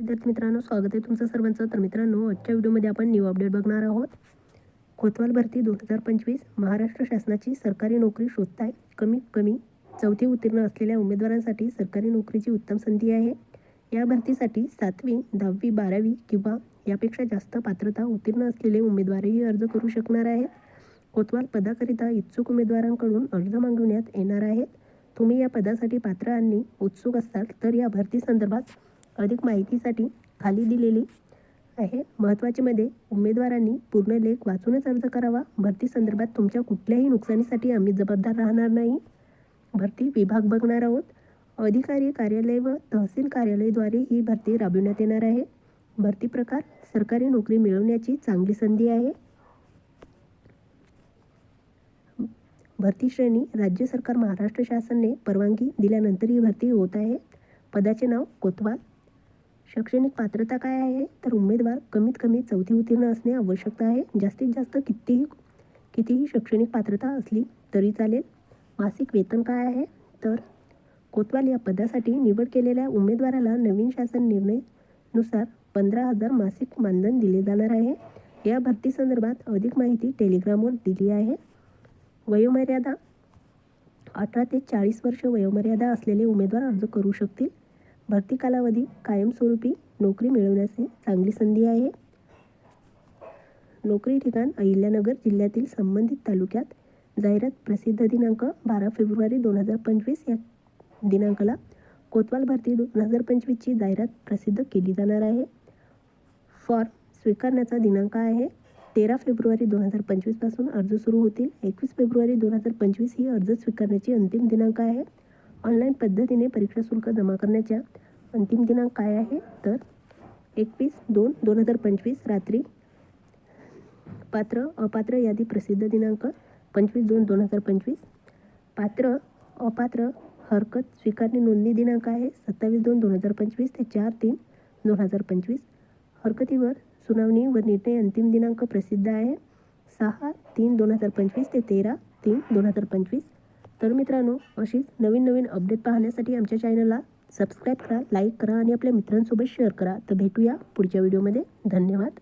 विद्यार्थी मित्रांनो स्वागत आहे तुमचं सर्वांचं. तर मित्रांनो आजच्या व्हिडिओमध्ये आपण न्यू अपडेट बघणार आहोत. कोतवाल भरती दोन हजार पंचवीस महाराष्ट्र शासनाची सरकारी नोकरी शोधताय. कमीत कमी चौथी उत्तीर्ण असलेल्या उमेदवारांसाठी सरकारी नोकरीची उत्तम संधी आहे. या भरतीसाठी सातवी दहावी बारावी किंवा यापेक्षा जास्त पात्रता उत्तीर्ण असलेले उमेदवारही अर्ज करू शकणार आहेत. कोतवाल पदाकरिता इच्छुक उमेदवारांकडून अर्ज मागवण्यात येणार आहेत. तुम्ही या पदासाठी पात्र आणि उत्सुक असाल तर या भरती संदर्भात अधिक माहितीसाठी खाली दिलेली आहे. महत्त्वाचे मध्ये उमेदवारांनी पूर्ण लेख वाचूनच अर्ज करावा. भरती संदर्भात तुमच्या कुठल्याही नुकसानीसाठी आम्ही जबाबदार राहणार नाही. भरती विभाग बघणार आहोत. अधिकारी कार्यालय व तहसील कार्यालयाद्वारे ही भरती राबविण्यात येणार आहे. भरती प्रकार सरकारी नोकरी मिळवण्याची चांगली संधी आहे. भरती श्रेणी राज्य सरकार महाराष्ट्र शासनाने परवानगी दिल्यानंतर ही भरती होत आहे. पदाचे नाव कोतवाल शैक्षणिक पात्रता काय आहे? तर उमेदवार कमीत कमी चौथी उत्तीर्ण असणे आवश्यक आहे. जास्तीत जास्त कितीही कितीही शैक्षणिक पात्रता असली तरी चालेल. मासिक वेतन काय आहे? तर कोतवाल या पदासाठी निवड केलेल्या उमेदवाराला नवीन शासन निर्णयानुसार पंधरा हजार मासिक मानधन दिले जाणार आहे. या भरती संदर्भात अधिक माहिती टेलिग्रामवर दिली आहे. वयोमर्यादा अठरा ते चाळीस वर्ष वयोमर्यादा असलेले उमेदवार अर्ज करू शकतील. भरती कालावधी कायमस्वरूपी नोकरी मिळवण्याची चांगली संधी आहे. नोकरी ठिकाण अहिल्यानगर जिल्ह्यातील संबंधित तालुक्यात जाहिरात प्रसिद्ध दिनांक बारा फेब्रुवारी दोन हजार पंचवीस या दिनांकाला कोतवाल भरती दोन हजार पंचवीसची जाहिरात प्रसिद्ध केली जाणार आहे. फॉर्म स्वीकारण्याचा दिनांक आहे. तेरा फेब्रुवारी दोन हजार पंचवीसपासून अर्ज सुरू होतील. एकवीस फेब्रुवारी दोन हजार पंचवीस ही अर्ज स्वीकारण्याची अंतिम दिनांक आहे. ऑनलाईन पद्धतीने परीक्षा शुल्क जमा करण्याच्या अंतिम दिनांक काय आहे? तर एकवीस दोन दोन हजार पंचवीस रात्री पात्र अपात्र यादी प्रसिद्ध दिनांक पंचवीस दोन दोन हजार पंचवीस. पात्र अपात्र हरकत स्वीकारणी नोंदणी दिनांक आहे सत्तावीस दोन दोन हजार पंचवीस ते चार तीन दोन हजार पंचवीस. हरकतीवर सुनावणी व निर्णय अंतिम दिनांक प्रसिद्ध आहे. सहा तीन दोन हजार पंचवीस ते तेरा तीन दोन हजार पंचवीस. तर मित्रांनो अशीच नवीन नवीन अपडेट पाहण्यासाठी आमच्या चॅनलला सबस्क्राईब करा लाईक करा आणि आपल्या मित्रांसोबत शेअर करा. तर भेटूया पुढच्या व्हिडिओमध्ये धन्यवाद.